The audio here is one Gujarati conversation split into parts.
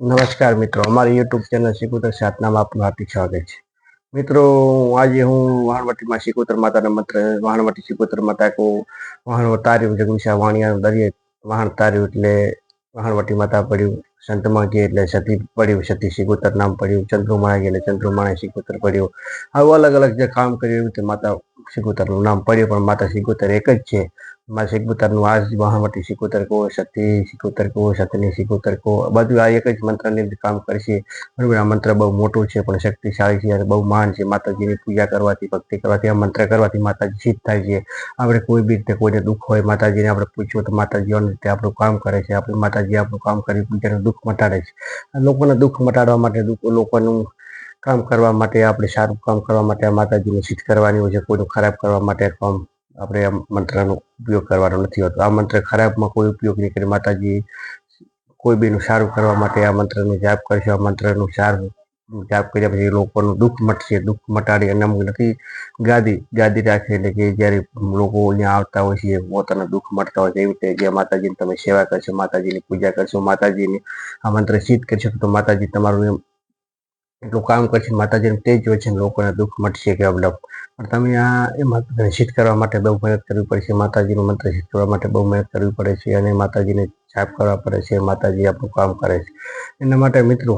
નમસ્કાર મિત્રો. અમારી યુટ્યુબ ચેનલ શિકુતર સાતનામાં આપનું હાર્દિક સ્વાગત છે. મિત્રો આજે હું વાહણવટીમાં શિકુતર માતાના મંત્ર વાહણવટી શિકુતર માતા કો વાહણ તાર્યું જગવિશા વાણિયાનું દરિયે વાહણ તાર્યું એટલે વાહણવટી માતા પડ્યું સંતમાં ગયે એટલે સતી પડ્યું, સતી શિકુતર નામ પડ્યું ચંદ્રુમાણા એટલે ચંદ્રુમાણા શિકુતર પડ્યું. આવું અલગ અલગ જે કામ કર્યું તે માતા શિકુતરનું નામ પડ્યું, પણ માતા શિકુતર એક જ છે. મારા શિકોતરનું આ જ મહામટી શીખુતર કહો શક્તિ શીખુતર કહો સતીની શીખુતર કહો. બધું આ એક જ મંત્રની અંદર કામ કરશે બરાબર, આ મંત્ર બહુ મોટું છે, પણ શક્તિશાળી છે અને બહુ મહાન છે. માતાજીની પૂજા કરવાથી, ભક્તિ કરવાથી, આ મંત્ર કરવાથી માતાજી સિદ્ધ થાય છે. આપણે કોઈ બી રીતે કોઈને દુઃખ હોય, માતાજીને આપણે પૂછ્યું તો માતાજી અન્ય રીતે આપણું કામ કરે છે. આપણે માતાજી આપણું કામ કરી પૂજાનું દુઃખ મટાડે છે. લોકોને દુઃખ મટાડવા માટે, દુઃખ, લોકોનું કામ કરવા માટે, આપણે સારું કામ કરવા માટે આ માતાજીને સિદ્ધ કરવાની હોય છે, કોઈનું ખરાબ કરવા માટે કામ આપણે આ મંત્રનો ઉપયોગ કરવાનો નથી હોતો. આ મંત્ર ખરાબમાં કોઈ ઉપયોગ નહીં કરે. માતાજી કોઈ બીનું સારું કરવા માટે આ મંત્રનો જાપ કરશે આ મંત્રનું સારું જાપ કર્યા પછી લોકોનું દુઃખ મટશે. દુઃખ મટાડી અને નથી, ગાદી ગાદી રાખે એટલે કે જ્યારે લોકો અહીંયા આવતા હોય છે, પોતાના દુઃખ મટતા હોય છે, એવી રીતે જે માતાજીની તમે સેવા કરશો, માતાજીની પૂજા કરશો, માતાજીની આ મંત્ર સિદ્ધ કરશો તો માતાજી તમારું એમ એટલું કામ કરશે માતાજીને તે જ હોય છે લોકોને દુઃખ મટશે કે અવલપ પણ તમે આ એ માતાજીને કરવા માટે બહુ મહેનત કરવી પડશે માતાજીનું મંત્ર સિદ્ધ કરવા માટે બહુ મહેનત કરવી પડે છે અને માતાજીને જાપ કરવા પડે છે, માતાજી આપણું કામ કરે છે. એના માટે મિત્રો,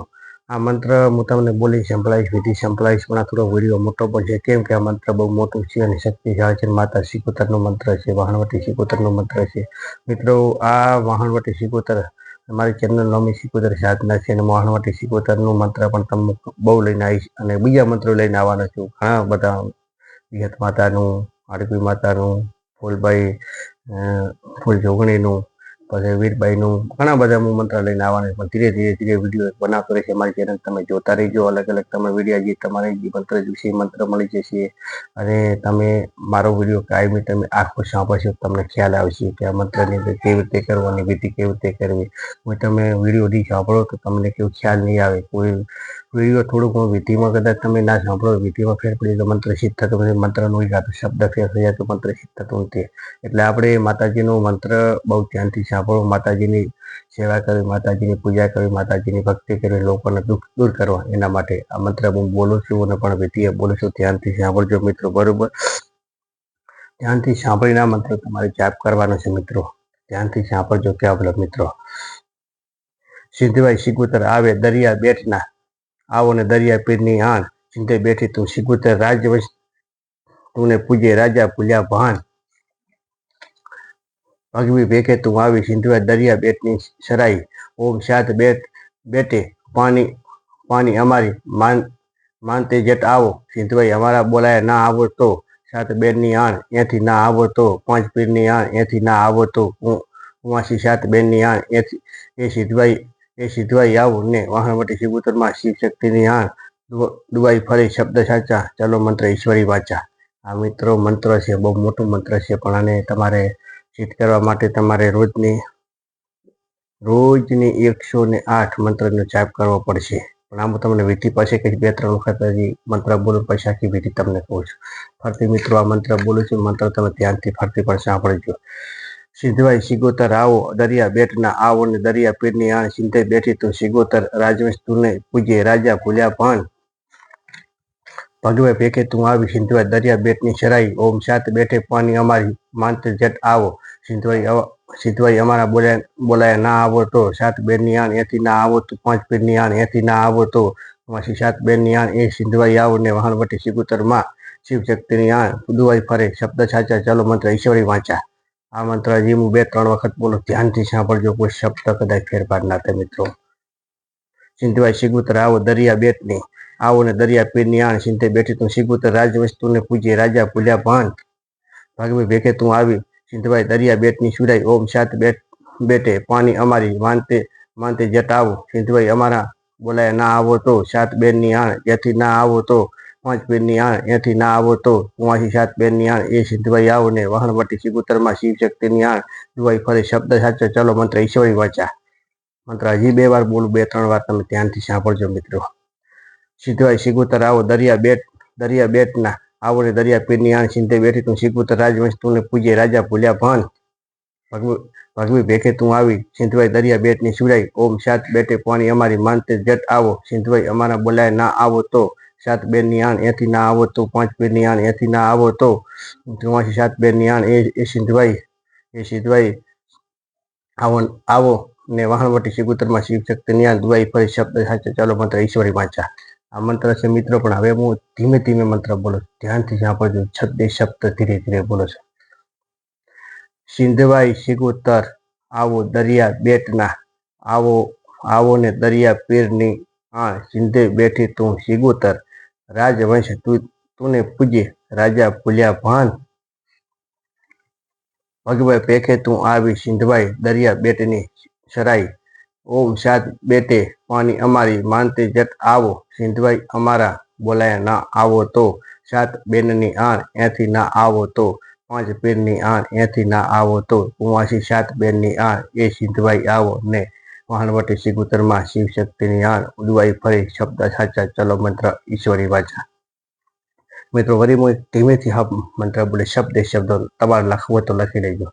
આ મંત્ર હું તમને બોલી સંભળાવીશ, વિધિ સંભળાવીશ, પણ આ થોડો વીડિયો મોટો પણ છે. કેમ કે આ મંત્ર બહુ મોટું છે અને શક્તિશાળી છે માતા શિકોતરનો મંત્ર છે, વાહણવટી શિકોતરનો મંત્ર છે. મિત્રો, આ વાહણવટી શિકોતર મારી ચેનલ નવમી સિકોતર સાધના છે અને વાહણવટી સિકોતરનું મંત્ર પણ તમને બહુ લઈને આવીશ અને બીજા મંત્રો લઈને આવવાના છું. ઘણા બધા વિહત માતાનું આડકવી માતાનું ફૂલભાઈ ફૂલ જોગણીનું પછી વીરબાઈનું ઘણા બધા હું મંત્રાલયને આવવાના પણ ધીરે ધીરે ધીરે વીડિયો બનાવતો રહેશે મારી ચેનલ તમે જોતા રહેજો. અલગ અલગ તમે વીડિયો જે તમારે જે મંત્ર વિશે મંત્ર મળી જશે. અને તમે મારો વીડિયો કાયમી તમે આખો સાંભળશો તમને ખ્યાલ આવશે કે આ મંત્રની અંદર કેવી રીતે કરવાની વિધિ કેવી રીતે કરવી. કોઈ તમે વીડિયો નહીં સાંભળો તો તમને કેવું ખ્યાલ નહીં આવે. કોઈ વીડિયો થોડુંક ઘણું વિધિમાં કદાચ તમે ના સાંભળો વિધિમાં ફેર પડી તો મંત્ર સિદ્ધ થતો નથી મંત્રનું યાદ શબ્દ ફેર થઈ જાય તો મંત્ર સિદ્ધ થતું નથી એટલે આપણે માતાજીનું મંત્ર બહુ ધ્યાનથી સાંભળો, માતાજીની સેવા કરવી, માતાજીની પૂજા કરવી, માતાજીની ભક્તિ કરવી, લોકોને દુઃખ દૂર કરવા એના માટે આ મંત્ર હું બોલું છું અને પણ વિધિએ બોલું છું, ધ્યાનથી સાંભળજો મિત્રો, બરોબર? ધ્યાનથી સાંભળીને આ મંત્ર તમારે જાપ કરવાનો છે મિત્રો. ધ્યાનથી સાંભળજો કે આપણે મિત્રો. સિદ્ધભાઈ સિગુતર આવે દરિયા બેઠના આવો ને દરિયા પીરની આણ સિંધે બેઠી તું સિગુતર રાજવંશ તુને પૂજે રાજા ભૂલ્યા ભાન. ભગવી ભેખે તું આવી સિંધવા દરિયા બેટની સરાઈ. ઓમ સાત બેટ, બેટે, પાણી પાણી અમારી. માન, માનતે જેટ આવો. સિંધભાઈ અમારા બોલાય ના આવો તો સાત બેનની આણ એથી ના આવો તો પાંચ પીરની આણ એથી ના આવો તો હું ઉમાસી સાત બેનની આણ એથી, એ સિદ્ધભાઈ એ સિદ્ધભાઈ આવું ને વાહણવટી શિવ શક્તિની આણ દુવાઈ ફરી શબ્દ સાચા, ચલો મંત્ર ઈશ્વરી વાચા. આ મિત્રો મંત્ર છે, બહુ મોટું મંત્ર છે, પણ આને તમારે સિદ્ધ કરવા માટે તમારે રોજની રોજની એકસો ને આઠ મંત્રનો જાપ કરવો પડશે. પણ આમ તમને વિધિ પાસે કંઈક બે, ત્રણ વખત હજી મંત્ર બોલું, પછી આખી વિધિ તમને કહું છું. ફરતી મિત્રો, આ મંત્ર બોલું છું, મંત્ર તમે ધ્યાનથી ફરતી પણ સાંભળજો. સિદ્ધભાઈ સિગોતર આવો દરિયા બેટના આવો ને દરિયા પીરની આણ સિંધે બેઠી તું સિગોતર રાજવંશ તુને પૂજે રાજા ભૂલ્યા પણ. ભગવે ભેખે તું આવી સિંધવાઈ દરિયા બેટની શરાઈ, ઓમ સાત બેઠે પાણી અમારી માનતે જટ આવો. સિંધવાઈ સિંધવાઈ અમારા બોલાય, બોલાયા ના આવો તો સાત બેનની આણ એથી ના આવો તો પાંચ પીરની આણ એથી ના આવો તો અમારી સાત બેનની આણ એ સિંધવાઈ આવો ને વહાણવટી સિગુતરમાં શિવ શક્તિની આણ પુદુવાઈ ફરે. શબ્દ સાચા ચલો મંત્ર ઈશ્વરી વાંચા. આ મંત્ર હજી હું બે, ત્રણ વખત બોલું, ધ્યાનથી સાંભળજો, કોઈ શબ્દ કદાચ ફેરફાર ના થાય મિત્રો. સિંધવાઈ સિગુતર, આવો દરિયા બેટની, આવો ને દરિયા પીરની આણ, સિંધે બેઠી તું સિગુતર, રાજવસ્તુને પૂજે રાજા ભૂલ્યા ભાન ભાગવી ભેખે તું આવી, સિંધભાઈ દરિયા બેટની સુરાઈ ઓમ સાત બેટ, બેટે, પાણી અમારી, માનતે માનતે જટ આવો સિંધભાઈ અમારા બોલાય, ના આવો તો, સાત બેનની આણ, જેથી ના આવો તો પાંચ બેનની આણ, એથી ના આવો તો કુવાસી સાત બેનની આણ, એ સિદ્ધભાઈ આવો ને વહાણવટી શિગુતરમાં શિવ શક્તિની આણ. દુવાઈ ફરે શબ્દ સાચો, ચલો મંત્ર ઈશ્વરી વાંચા. મંત્ર હજી બે વાર બોલું, બે ત્રણ વાર તમે ધ્યાનથી સાંભળજો મિત્રો. સિદ્ધભાઈ શિગુતર આવો, દરિયા બેટ, દરિયા બેટના, આવો ને દરિયા પીરની આણ સિંધે બેઠી તું શિગુતર રાજવંશ તુને પૂજે, રાજા ભૂલ્યા ભાન. ભગવી ભેખે તું આવી સિંધભાઈ દરિયા બેટની સુરાઈ, ઓમ સાત બેટે પાણી અમારી માનતે જટ આવો સિંધભાઈ અમારા બોલાય ના આવો તો સાત બેનની આણ એથી ના આવો તો પાંચ બેનની આણ એથી ના આવો તો ચોમાસી સાત બેનની આણ એ એ સિંધવાઈ એ સિંધવાઈ આવો આવો ને વાહણવટી સિગુતરમાં શિવ શક્તિની આણ દુવાઈ ફરી શબ્દ સાચે ચાલો મંત્ર ઈશ્વરી વાંચા. આ મંત્ર છે મિત્રો, પણ હવે હું ધીમે ધીમે મંત્ર બોલું. ધ્યાનથી સાંભળજો. છદ્દે શબ્દ ધીરે ધીરે બોલો છો. સિંધવાઈ સિગુતર આવો દરિયા બેટના, આવો આવો ને દરિયા પીરની આ સિંધે બેઠી તું સિગુતર રાજવંશ તું, તુને પૂજે. રાજા ભૂલ્યા ભાન ભગવાઈ પેખે તું આવી સિંધવાઈ દરિયા બેટની સરાઈ ઓમ સાત બેટે, પાણી અમારી માનતે જત આવો. સિંધવાઈ અમારા બોલાયા ના આવો તો. સાત બેનની આણ એથી ના આવો તો. પાંચ પીરની આણ એથી ના આવો તો. કુવાસી સાત બેનની આણ એ સિંધવાઈ આવો ને વાહણવટી શિવ શક્તિની આણ ઉદવાઈ ફરી શબ્દ સાચા, ચલો મંત્ર ઈશ્વરી વાચા. મિત્રો વરીમો ધીમેથી હા મંત્ર બોલે, શબ્દે શબ્દો, તમારે લખવો તો લખી લેજો.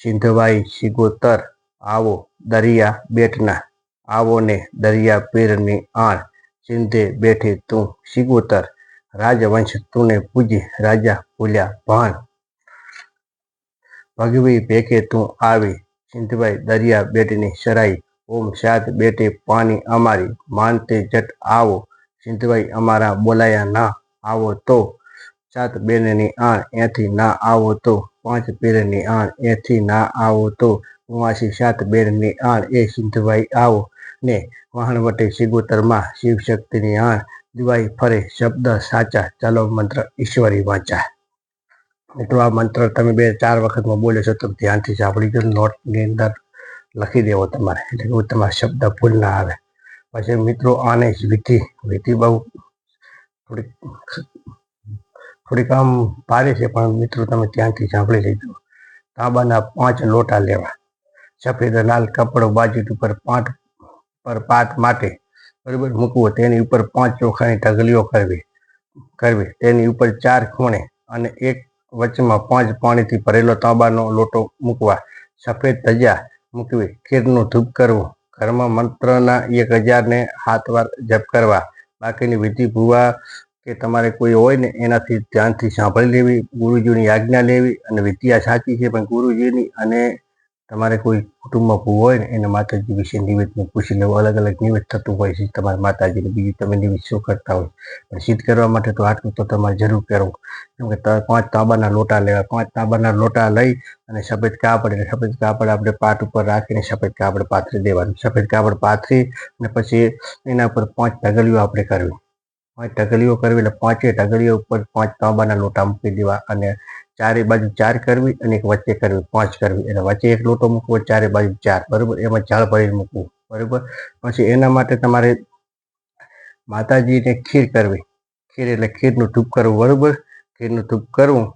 સિંધવાઈ સિગોતર આવો દરિયા બેટના આવો ને દરિયા પીરની આણ સિંધે બેઠી તું સિગોતર રાજવંશ તુને પૂજી, રાજા ભૂલ્યા ભાણ ભગવી ભેખે તું આવી સિંધભાઈ દરિયા બેટની સરાઈ ઓમ સાત બેટે પાણી અમારી માનતે જટ આવો. સિંધવાઈ અમારા બોલાયા ના આવો તો. સાત બેનની આણ એથી ના આવો તો. પાંચ પીરની આણ એથી ના આવો તો. ઉમાસી સાત બેનની આણ એ સિંધવાઈ આવો. ને વાહણવટી શિગોતરમાં શિવ શક્તિની આણ. દિવાઈ ફરે શબ્દ સાચા. ચાલો મંત્ર ઈશ્વરી વાંચા. મિત્રો, આ મંત્ર તમે બે ચાર વખતમાં બોલ્યો છો, તો ધ્યાનથી સાંભળી ગયો નોટની અંદર લખી દેવો તમારે. એટલે કે તમારા શબ્દ ભૂલ ના આવે. પછી મિત્રો આને જ વિધિ વિધિ બહુ થોડીક થોડીક આમ ભારે છે, પણ મિત્રો તમે ત્યાંથી સાંભળી લેજો. તાંબાના પાંચ લોટા લેવા. સફેદ લાલ કપડો બાજુ ઉપર પાંચ પર પાત માટે બરાબર મૂકવો. તેની ઉપર પાંચ ચોખાની ઢગલીઓ કરવી કરવી. તેની ઉપર ચાર ખૂણે અને એક વચમાં પાંચ પાણીથી ભરેલો તાંબાનો લોટો મૂકવા. સફેદ ધજા મૂકવી. ખીરનું ધૂપ કરવું. ઘરમાં મંત્રના એક હજારને હાથ વાર જપ કરવા. બાકીની વિધિ ભૂવા કે તમારે કોઈ હોય ને એનાથી ધ્યાનથી સાંભળી લેવી, ગુરુજીની આજ્ઞા લેવી અને વિદ્યા સાચી છે, પણ ગુરુજીની અને તમારે કોઈ કુટુંબમાં ભૂ હોય ને, એને માતાજી વિશે નિવેદનું પૂછી લેવું, અલગ અલગ નિવેદ થતું હોય છે, તમારા માતાજીને બીજું તમે નિવેદ શું કરતા હોય? પણ સિદ્ધ કરવા માટે તો આટલું તો તમારે જરૂર કરવું. કેમ કે પાંચ તાંબાના લોટા લેવા, પાંચ તાંબાના લોટા લઈ અને સફેદ કાપડ, અને સફેદ કાપડ આપણે પાટ ઉપર રાખીને સફેદ કાપડ પાથરી દેવાનું. સફેદ કાપડ પાથરી અને પછી એના ઉપર પાંચ ઢગલીઓ આપણે કરવી. પાંચ ઢગલીઓ કરવી એટલે પાંચે ઢગલીઓ ઉપર પાંચ તાંબાના લોટા મૂકી દેવા અને ચારે બાજુ ચાર કરવી અને એક વચ્ચે કરવી, પાંચ કરવી. એટલે વચ્ચે એક લોટો મૂકવો, ચારે બાજુ ચાર. બરોબર? એમાં ઝાડ ભરીને મૂકવું. બરોબર? પછી એના માટે તમારે માતાજીને ખીર કરવી. ખીર એટલે ખીરનું ધૂપ કરવું. બરોબર? ખીરનું ધૂપ કરવું.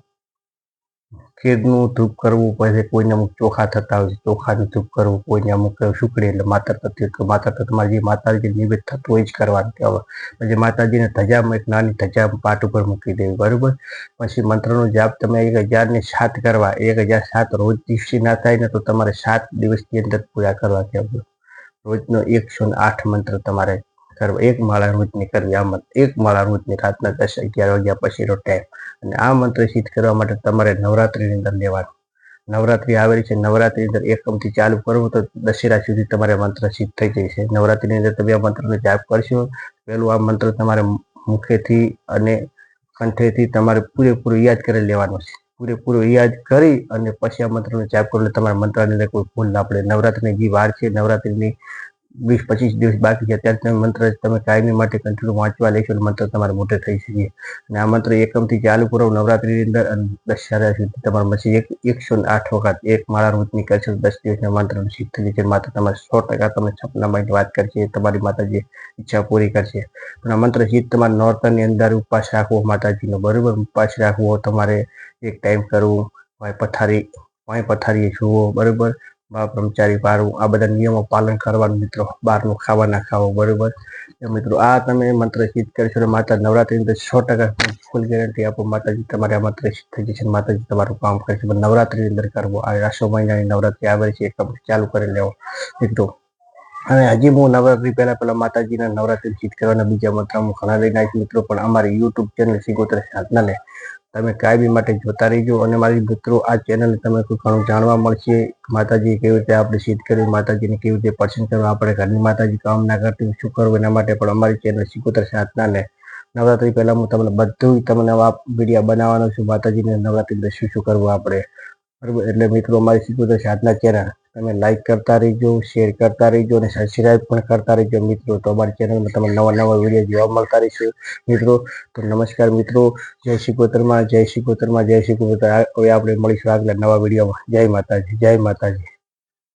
ખીરનું ધૂપ કરવું પછી કોઈને અમુક ચોખા થતા હોય છે ચોખાનું ધૂપ કરવું, કોઈને અમુક સુકડી એટલે માતા તત્વ માતા તત્વ તમારે જે માતાજી નિવેદ થતું હોય જ કરવાનું કહેવાય. પછી માતાજીને ધજામાં એક નાની ધજા પાટ ઉપર મૂકી દેવી, બરાબર? પછી મંત્રનો જાપ તમે એક હજારને સાત કરવા, એક હજાર સાત રોજ દિવસથી ના થાય ને તો તમારે સાત દિવસની અંદર પૂરા કરવા કહેવાય. રોજનો એકસો આઠ મંત્ર તમારે કરવા એક માળા રોજની કરવી આ મંત્ર એક માળા રોજની રાતના દસ અગિયાર વાગ્યા પછીનો ટાઈમ અને આ મંત્ર સિદ્ધ કરવા માટે તમારે નવરાત્રિની અંદર લેવાનું. નવરાત્રિ આવેલી છે. નવરાત્રિની અંદર એકમથી ચાલુ કરવું તો દશેરા સુધી તમારે મંત્ર સિદ્ધ થઈ જશે નવરાત્રિની અંદર તમે આ મંત્રનો જાપ કરશો. પહેલું આ મંત્ર તમારે મુખેથી અને કંઠેથી તમારે પૂરેપૂરું યાદ કરી લેવાનું છે. પૂરેપૂરું યાદ કરી અને પછી આ મંત્રનો જાપ કરો એટલે તમારા મંત્રની અંદર કોઈ ભૂલ ના પડે. નવરાત્રિની જે વાર છે, નવરાત્રિની વીસ, પચીસ દિવસ બાકી છે ત્યારે તમે મંત્ર તમે કાયમી માટે કન્ટિન્યુ વાંચવા લેશો મંત્ર તમારે મોટે થઈ શકીએ અને આ મંત્ર એકમથી ચાલુ કરો, નવરાત્રિની અંદર અને દશેરા સુધી તમારે પછી એક, એકસો આઠ વખત એક માળા રોજની કરશો દસ દિવસના મંત્ર સિદ્ધ થઈ જશે માતા તમારે સો ટકા તમે સપનામાં વાત કરશે તમારી માતાજી ઈચ્છા પૂરી કરશે. પણ આ મંત્ર સિદ્ધ તમારે નોર્તનની અંદર ઉપવાસ રાખવો માતાજીનો. બરોબર, ઉપવાસ રાખવો, તમારે એક ટાઈમ કરવું પથારી, વાંય પથારીએ જુઓ, બરોબર. બ્રહ્મચારી પાળવું આ બધા નિયમો પાલન કરવાનું મિત્રો બહારનું ખાવા ના ખાવો, બરોબર? મિત્રો, આ તમે મંત્ર સિદ્ધ કરશો અને માતા નવરાત્રી અંદર સો ટકા ફૂલ ગેરંટી આપો, માતાજી તમારે આ મંત્ર સિદ્ધ થઈ જશે માતાજી તમારું કામ કરશે પણ નવરાત્રી અંદર કરવો, આ રાસો મહિનાની નવરાત્રી આવે છે, એક ચાલુ કરી લેવો. મિત્રો અને હજી હું નવરાત્રી પહેલા પહેલા માતાજીના નવરાત્રી જીત કરવાના બીજા મંત્ર હું ઘણા લઈને આવીશ મિત્રો, પણ અમારી યુટ્યુબ ચેનલ સિગોતર સાધનાને તમે કાયમી માટે જોતા રહીજો. અને મારી મિત્રો, આ ચેનલ તમે ઘણું જાણવા મળશે. માતાજી કેવી રીતે આપણે સિદ્ધ કરવી, માતાજીને કેવી રીતે પસંદ કરવું, આપણે ઘરની માતાજી કામ ના કરતી શું કરવું એના માટે પણ અમારી ચેનલ સિકોતર સાધનાને નવરાત્રી પહેલાં હું તમને બધું તમને આ વિડીયા બનાવવાનો છું. માતાજીને નવરાત્રી શું શું કરવું આપણે? બરાબર? એટલે મિત્રો, અમારી સિકોતર સાધના ચેનલ તમે લાઈક કરતા રહીજો શેર કરતા રહીજો અને સબસ્ક્રાઈબ પણ કરતા રહીજો મિત્રો. તો અમારી ચેનલમાં તમને નવા નવા વીડિયો જોવા મળતા રહેશે. મિત્રો, તો નમસ્કાર મિત્રો. જય શ્રી કોતરમાં જય શ્રી કોતરમાં જય શિકોતર હવે આપણે મળીશું આગલા નવા વિડીયોમાં જય માતાજી જય માતાજી.